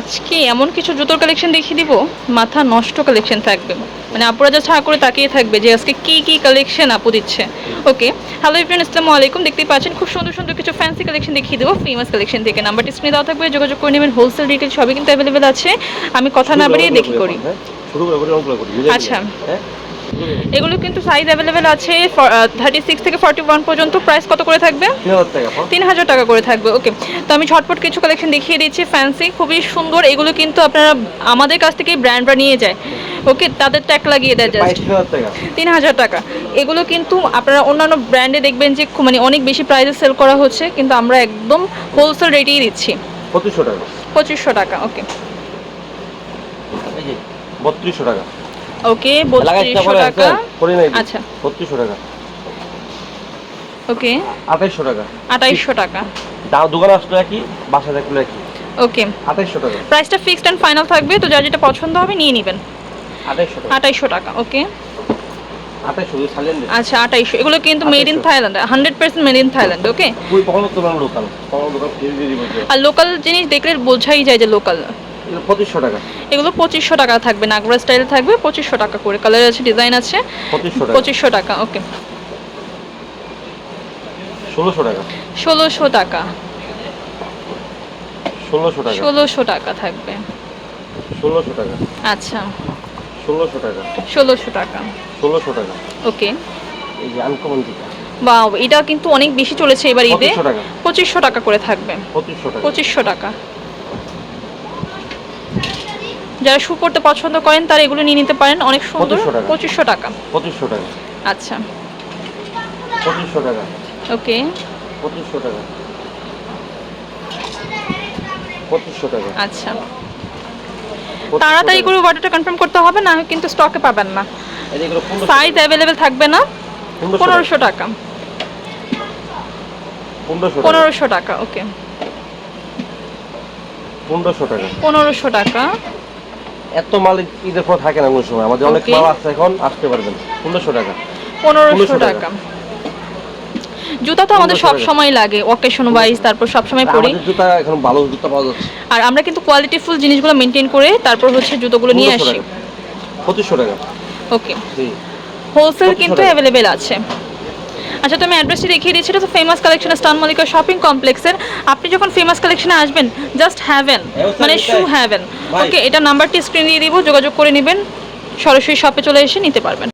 আজকে এমন কিছু জুতোর কালেকশন দেখিয়ে দিব মাথা নষ্ট কালেকশন থাকবে। মানে আপুরা যা ছা করে তাকিয়ে থাকবে যে আজকে কি কি কালেকশন আপু দিচ্ছে। ওকে হ্যালো এভরিওয়ান আসসালামু আলাইকুম। দেখতে পাচ্ছেন খুব সুন্দর সুন্দর কিছু ফ্যান্সি কালেকশন দেখিয়ে দেবো ফেমাস কালেকশন থেকে। নাম্বারটি স্ক্রিনে দেওয়া থাকবে যোগাযোগ করে নেবেন হোলসেল রিটেল সবই কিন্তু অ্যাভেলেবেল আছে। আমি কথা না বাড়িয়ে দেখি করি। হ্যাঁ? শুরু করে করে অঙ্কলা করি আচ্ছা। এগুলো কিন্তু সাইজ অ্যাভেলেবেল আছে থার্টি সিক্স থেকে ফর্টি ওয়ান পর্যন্ত প্রাইস কত করে থাকবে? তিন হাজার টাকা করে থাকবে ওকে তো আমি ঝটপট কিছু কালেকশন দেখিয়ে দিচ্ছি ফ্যান্সি খুবই সুন্দর। এগুলো কিন্তু আপনারা আমাদের কাছ থেকেই ব্র্যান্ডরা নিয়ে যায় ওকে তাদের ট্যাগ লাগিয়ে দেয় জাস্ট তিন হাজার টাকা। এগুলো কিন্তু আপনারা অন্যান্য ব্র্যান্ডে দেখবেন যে মানে অনেক বেশি প্রাইসে সেল করা হচ্ছে কিন্তু আমরা একদম হোলসেল রেটেই দিচ্ছি। পঁচিশশো টাকা। পঁচিশশো টাকা ওকে বত্রিশশো টাকা। ওকে লাগাইতে বত্রিশশো পারে টাকা। করি নাই। আচ্ছা। বত্রিশশো টাকা। ওকে। আঠাইশশো টাকা। আঠাইশশো টাকা। দাম দোকানে আসলো একই বাসা দেখল একই। ওকে। আঠাইশশো টাকা। প্রাইসটা ফিক্সড অ্যান্ড ফাইনাল থাকবে তো যার যেটা পছন্দ হবে নিয়ে নেবেন। আঠাইশশো টাকা। আঠাইশশো টাকা ওকে। আচ্ছা এগুলো কিন্তু made in Thailand hundred percent made in Thailand okay? R local জিনিস দেখলে বোঝাই যায় যে লোকাল পঁচিশশো টাকা। এগুলো পঁচিশশো টাকা থাকবে নাগরা স্টাইল থাকবে পঁচিশশো টাকা করে। কালার আছে ডিজাইন আছে? পঁচিশশো টাকা। ওকে ষোলোশো টাকা। ষোলোশো টাকা। ষোলোশো টাকা। ষোলোশো টাকা থাকবে। ষোলোশো টাকা। আচ্ছা। ষোলোশো টাকা। ষোলোশো টাকা। ষোলোশো টাকা। ওকে এই যে আনকমন টিকা বা এটা কিন্তু অনেক বেশি চলেছে এবার ঈদে। পঁচিশশো টাকা করে থাকবে। পঁচিশশো টাকা। পঁচিশশো টাকা। যারা শু পড়তে পছন্দ করেন তারা এগুলো নিয়ে নিতে পারেন। অনেক সুন্দর। 2500 টাকা। পঁচিশশো টাকা। পঁচিশশো টাকা। আচ্ছা। পঁচিশশো টাকা। ওকে। পঁচিশশো টাকা। পঁচিশশো টাকা। আচ্ছা। তাড়াতাড়ি করে অর্ডারটা কনফার্ম করতে হবে না কিন্তু স্টকে পাবেন না। সাইজ অ্যাভেলেবেল থাকবে না? পনেরোশো টাকা। পনেরোশো টাকা ওকে। পনেরোশো টাকা। পনেরোশো টাকা। এত মাল ঈদের পর থাকে না কোনো সময়। আমাদের অনেক মাল আছে এখন আসতে পারবেন। পনেরোশো টাকা। পনেরোশো টাকা। জুতা তো আমাদের সব সময় লাগে অকেশন ওয়াইজ তারপর সব সময় পরি। জুতা এখন ভালো জুতা পাওয়া যাচ্ছে। আর আমরা কিন্তু কোয়ালিটিফুল জিনিসগুলো মেনটেন করে তারপর হচ্ছে জুতোগুলো নিয়ে আসি। টাকা। পঁচিশশো টাকা। ওকে জি। হোলসেল কিন্তু। অ্যাভেলেবেল আছে। আচ্ছা তো আমি অ্যাড্রেসটি দেখিয়ে দিচ্ছি। এটা তো ফেমাস কালেকশন স্টান মলিকা শপিং কমপ্লেক্সের আপনি যখন ফেমাস কালেকশনে আসবেন জাস্ট হ্যাভেন হ্যাঁ, মানে শু হ্যাভেন ওকে এটা নাম্বারটি স্ক্রিন দিয়ে দিব যোগাযোগ করে নেবেন। সরাসরি শপে চলে এসে নিতে পারবেন।